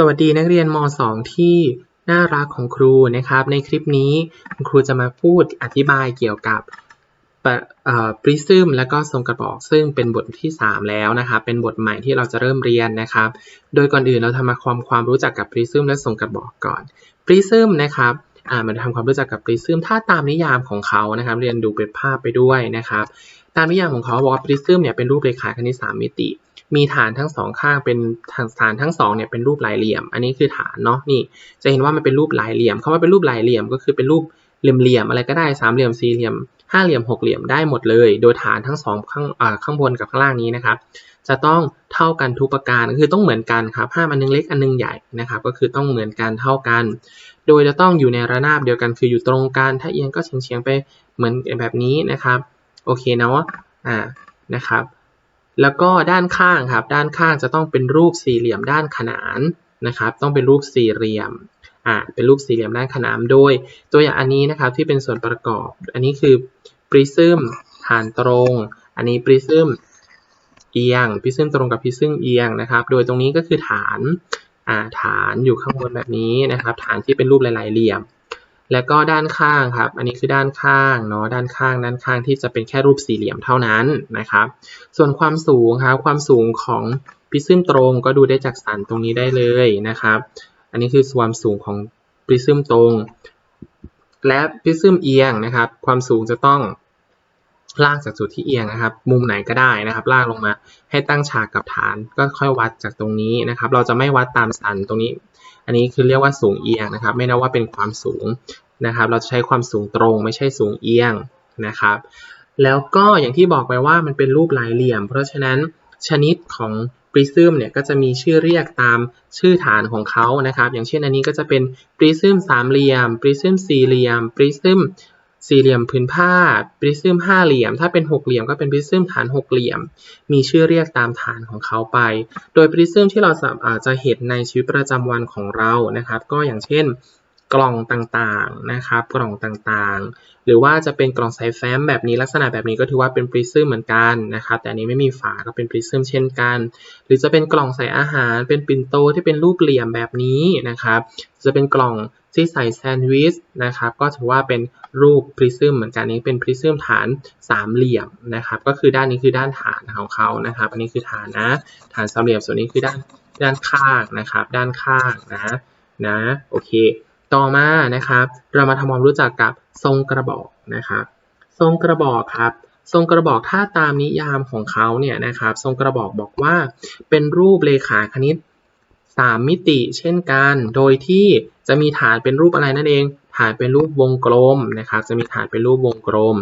สวัสดีนักเรียนม .2 ที่น่ารักของครูนะครับ ในคลิปนี้คุณครูจะมาพูดอธิบายเกี่ยวกับปริซึมและก็ทรงกระบอก ซึ่งเป็นบทที่ 3 แล้วนะครับเป็นบทใหม่ที่เราจะเริ่มเรียนนะครับ โดยก่อนอื่นเราทำมาความความรู้จักกับปริซึมและทรงกระบอกก่อนปริซึมนะครับมาทำความรู้จักกับปริซึมถ้าตามนิยามของเขานะครับ เรียนดูเป็นภาพไปด้วยนะครับ ตามนิยามของเขาบอกว่าปริซึมเนี่ยเป็นรูปเรขาคณิต3มิติ มีฐานทั้งสองข้างเป็นฐานทั้งสองเนี่ยเป็นรูปหลายเหลี่ยม อันนี้คือฐานเนาะนี่ จะเห็นว่ามันเป็นรูปหลายเหลี่ยมคาว่าเป็นรูปหลายเหลี่ยม ก็คือเป็นรูปเหลี่ยมๆอะไรก็ได้สามเหลี่ยมสี่เหลี่ยมห้าเหลี่ยมหกเหลี่ยมได้หมดเลย โดยฐานทั้งสองข้างข้างบนกับข้างล่างนี้นะครับจะต้องเท่ากันทุกประการคือต้องเหมือนกันครับห้ามอันนึงเล็กอันนึงใหญ่นะครับก็คือต้องเหมือนกันเท่ากัน โดยจะต้องอยู่ในระนาบเดียวกันคืออยู่ตรงกันถ้าเอียงก็เฉียงๆไปเหมือนแบบนี้นะครับโอเคเนาะอ่านะครับ แล้วก็ด้านข้างครับ ด้านข้างจะต้องเป็นรูปสี่เหลี่ยมด้านขนานนะครับ ต้องเป็นรูปสี่เหลี่ยม อ่า เป็นรูปสี่เหลี่ยมด้านขนาน โดย ตัวอย่างอันนี้นะครับที่เป็นส่วนประกอบ อันนี้คือปริซึมฐานตรง อันนี้ปริซึมเอียง ปริซึมตรงกับปริซึมเอียงนะครับ โดยตรงนี้ก็คือฐาน อ่า ฐานอยู่ข้างบนแบบนี้นะครับ ฐานที่เป็นรูปหลายๆเหลี่ยม แล้วก็ด้านข้างครับ อันนี้คือด้านข้างเนาะ ด้านข้าง ด้านข้างที่จะเป็นแค่รูปสี่เหลี่ยมเท่านั้นนะครับ ส่วนความสูงครับ ความสูงของปริซึมตรงก็ดูได้จากสันตรงนี้ได้เลยนะครับ อันนี้คือความสูงของปริซึมตรง และปริซึมเอียงนะครับ ความสูงจะต้องลากจากจุดที่เอียงนะครับ มุมไหนก็ได้นะครับ ลากลงมาให้ตั้งฉากกับฐาน ก็ค่อยวัดจากตรงนี้นะครับ เราจะไม่วัดตามสันตรงนี้ อันนี้คือเรียกว่าสูงเอียงนะครับ ไม่นับว่าเป็นความสูง นะครับ เราจะใช้ความสูงตรงไม่ใช่สูงเอียงนะครับ แล้วก็อย่างที่บอกไปว่ามันเป็นรูปหลายเหลี่ยม เพราะฉะนั้นชนิดของปริซึมเนี่ยก็จะมีชื่อเรียกตามชื่อฐานของเขานะครับ อย่างเช่นอันนี้ก็จะเป็นปริซึมสามเหลี่ยม ปริซึมสี่เหลี่ยม ปริซึมสี่เหลี่ยมพื้นผ้า ปริซึมห้าเหลี่ยม ถ้าเป็นหกเหลี่ยมก็เป็นปริซึมฐานหกเหลี่ยม มีชื่อเรียกตามฐานของเขาไป โดยปริซึมที่เราจะเห็นในชีวิตประจำวันของเรานะครับ ก็อย่างเช่น กล่องต่างๆนะครับ กล่องต่างๆ หรือว่าจะเป็นกล่องใส่แฟ้มแบบนี้ลักษณะแบบนี้ก็ถือว่าเป็นปริซึมเหมือนกันนะครับ แต่อันนี้ไม่มีฝาก็เป็นปริซึมเช่นกัน หรือจะเป็นกล่องใส่อาหาร เป็นปิ่นโตที่เป็นรูปเหลี่ยมแบบนี้นะครับ จะเป็นกล่องที่ใส่แซนด์วิชนะครับ ก็ถือว่าเป็นรูปปริซึมเหมือนกันนี้เป็นปริซึมฐานสามเหลี่ยมนะครับ ก็คือด้านนี้คือด้านฐานของเขานะครับ อันนี้คือฐานนะ ฐานสามเหลี่ยมส่วนนี้คือด้านด้านข้างนะครับ ด้านข้างนะนะ โอเค ต่อมานะครับ เรามาทำความรู้จักกับทรงกระบอกนะครับ ทรงกระบอกครับ ทรงกระบอกถ้าตามนิยามของเขาเนี่ยนะครับ ทรงกระบอกบอกว่า เป็นรูปเลขาคณิต 3 มิติเช่นกัน โดยที่จะมีฐานเป็นรูปอะไรนั่นเอง ฐานเป็นรูปวงกลมนะครับ จะมีฐานเป็นรูปวงกลม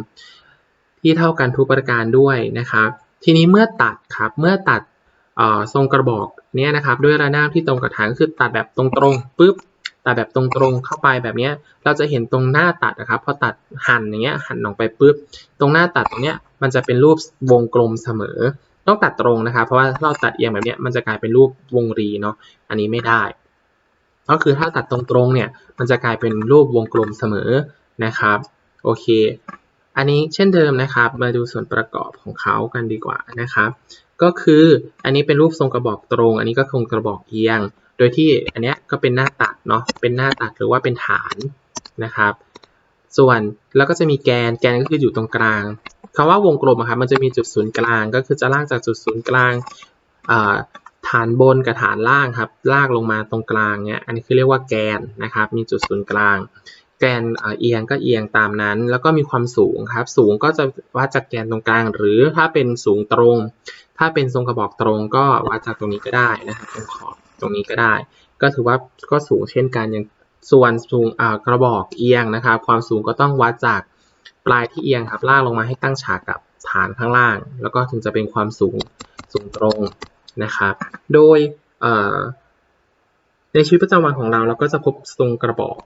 ที่เท่ากันทุกประการด้วยนะครับ ทีนี้เมื่อตัดครับ เมื่อตัดทรงกระบอกเนี่ยนะครับ ด้วยระนาบที่ตรงกับฐานคือตัดแบบตรงๆปุ๊บ ตัดแบบตรงๆเข้าไปแบบนี้เราจะเห็นตรงหน้าตัดนะครับพอตัดหั่นอย่างเงี้ยหั่นออกไปปุ๊บตรงหน้าตัดตรงเนี้ยมันจะเป็นรูปวงกลมเสมอ ต้องตัดตรงนะครับ เพราะว่าเราตัดเอียงแบบเนี้ยมันจะกลายเป็นรูปวงรีเนาะอันนี้ไม่ได้ ก็คือถ้าตัดตรงๆเนี่ยมันจะกลายเป็นรูปวงกลมเสมอนะครับโอเค อันนี้เช่นเดิมนะครับมาดูส่วนประกอบของเขากันดีกว่านะครับ ก็คืออันนี้เป็นรูปทรงกระบอกตรง อันนี้ก็ทรงกระบอกเอียง โดยที่อันนี้ก็เป็นหน้าตัดเนาะ เป็นหน้าตัดหรือว่าเป็นฐานนะครับ ส่วนแล้วก็จะมีแกน แกนก็คืออยู่ตรงกลางคำว่าวงกลมครับมันจะมีจุดศูนย์กลาง ก็คือจะลากจากจุดศูนย์กลางฐานบนกับฐานล่างครับ ลากลงมาตรงกลางเนี้ยอันนี้คือเรียกว่าแกนนะครับ มีจุดศูนย์กลาง แกนเอียงก็เอียงตามนั้น แล้วก็มีความสูงครับ สูงก็จะวัดจากแกนตรงกลาง หรือถ้าเป็นสูงตรง ถ้าเป็นทรงกระบอกตรงก็วัดจากตรงนี้ก็ได้นะครับตรงขอบ ตรงนี้ก็ได้ ก็ถือว่าก็สูงเช่นกันอย่างส่วนสูงกระบอกเอียงนะครับความสูงก็ต้องวัดจากปลายที่เอียงครับลากลงมาให้ตั้งฉากกับฐานข้างล่าง แล้วก็ถึงจะเป็นความสูงสูงตรงนะครับ โดยในชีวิตประจำวันของเราเราก็จะพบทรงกระบอก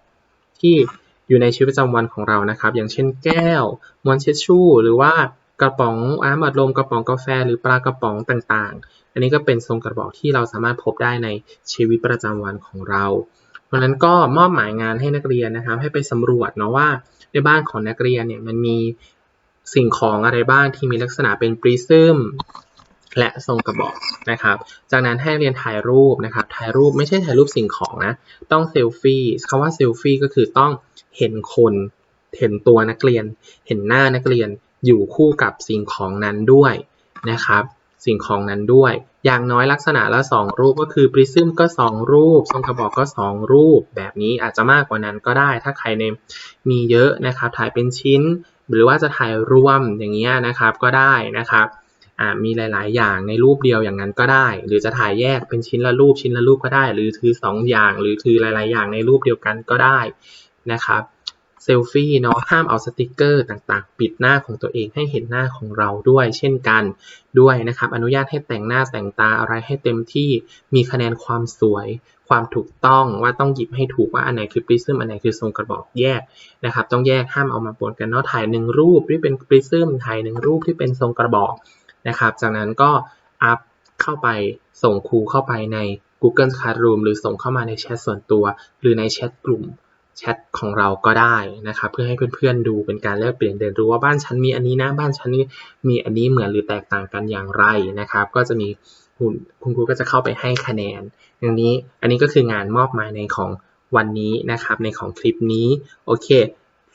ที่อยู่ในชีวิตประจำวันของเรานะครับ อย่างเช่นแก้วมวนเชชชู่หรือว่า กระป๋องอาหมัดลมกระป๋องกาแฟหรือปลากระป๋องต่างๆ อันนี้ก็เป็นทรงกระบอกที่เราสามารถพบได้ในชีวิตประจำวันของเรา เพราะนั้นก็มอบหมายงานให้นักเรียนนะครับ ให้ไปสำรวจเนาะว่าในบ้านของนักเรียนเนี่ยมันมีสิ่งของอะไรบ้างที่มีลักษณะเป็นปริซึมและทรงกระบอกนะครับ จากนั้นให้เรียนถ่ายรูปนะครับ ถ่ายรูปไม่ใช่ถ่ายรูปสิ่งของนะ ต้องเซลฟี่คำว่าเซลฟี่ก็คือต้องเห็นคน เห็นตัวนักเรียน เห็นหน้านักเรียน อยู่คู่กับสิ่งของนั้นด้วยนะครับ สิ่งของนั้นด้วย อย่างน้อยลักษณะละสองรูปก็คือปริซึมก็สองรูป ทรงกระบอกก็สองรูป แบบนี้อาจจะมากกว่านั้นก็ได้ ถ้าใครในมีเยอะนะครับ ถ่ายเป็นชิ้น หรือว่าจะถ่ายรวมอย่างเงี้ยนะครับก็ได้นะครับมีหลาย ๆ อย่างในรูปเดียวอย่างนั้นก็ได้ หรือจะถ่ายแยกเป็นชิ้นละรูปชิ้นละรูปก็ได้ หรือถือสองอย่าง หรือถือหลาย ๆ อย่างในรูปเดียวกันก็ได้นะครับ เซลฟี่เนาะห้ามเอาสติกเกอร์ต่างๆ ปิดหน้าของตัวเองให้เห็นหน้าของเราด้วย เช่นกันด้วยนะครับ อนุญาตให้แต่งหน้าแต่งตาอะไรให้เต็มที่มีคะแนนความสวย ความถูกต้องว่าต้องหยิบให้ถูกว่าอันไหนคือปริซึมอันไหนคือทรงกระบอกแยกนะครับ ต้องแยกห้ามเอามาปนกันเนาะถ่ายหนึ่งรูปที่เป็นปริซึมถ่ายหนึ่งรูปที่เป็นทรงกระบอกนะครับ จากนั้นก็อัพเข้าไปส่งครูเข้าไปใน Google Classroom หรือส่งเข้ามาในแชทส่วนตัว หรือในแชทกลุ่ม แชทของเราก็ได้นะครับเพื่อให้เพื่อนๆดูเป็นการแลกเปลี่ยนเรียนรู้ว่าบ้านฉันมีอันนี้นะบ้านฉันมีอันนี้เหมือนหรือแตกต่างกันอย่างไรนะครับ ก็จะมีคุณคุณครูก็จะเข้าไปให้คะแนนอย่างนี้อันนี้ก็คืองานมอบหมายในของวันนี้นะครับ ในของคลิปนี้โอเค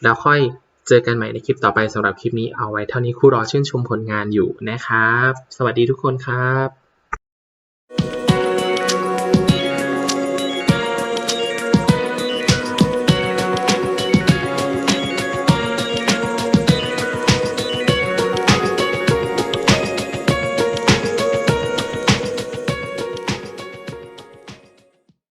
แล้วค่อยเจอกันใหม่ในคลิปต่อไปสำหรับคลิปนี้เอาไว้เท่านี้ครูรอชื่นชมผลงานอยู่นะครับ สวัสดีทุกคนครับ